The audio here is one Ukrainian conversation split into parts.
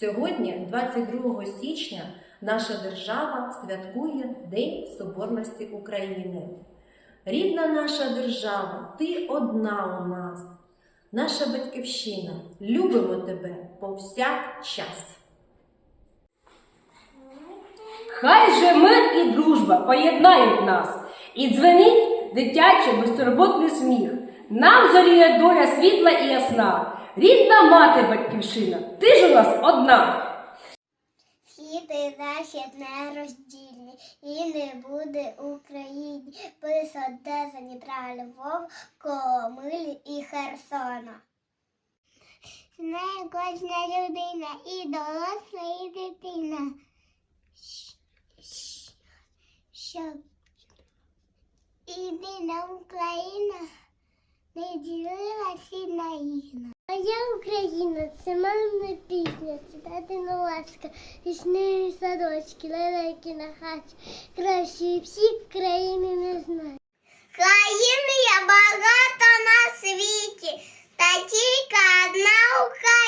Сьогодні, 22 січня, наша держава святкує День Соборності України. Рідна наша держава, ти одна у нас, наша батьківщина. Любимо тебе повсякчас. Хай же мир і дружба поєднають нас, і дзвенить дитячий безтурботний сміх. Нам зоріє доля світла і ясна. Рідна мати батьківщина, ти ж у нас одна. Схід і захід нероздільні, і не буде Україні без Одеса, Дніпра, Львов, Коломилі і Херсона. Знає кожна людина, і доросла, і дитина. Щ- щ- Що єдина Україна не ділилась і наївна. Моя Україна це мамина пісня, це татина ласка, пісні садочки, лелеки на хаті, кращі всі країни не знають. Країни є багато на світі, та тільки одна Україна.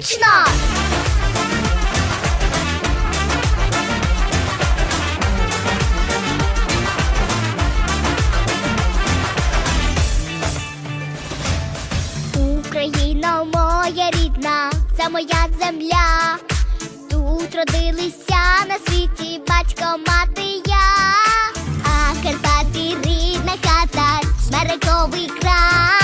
Гучно! Україна моя рідна, це моя земля. Тут Тут родилися на світі батько, мати я, а Карпати рідна хата, смерековий край.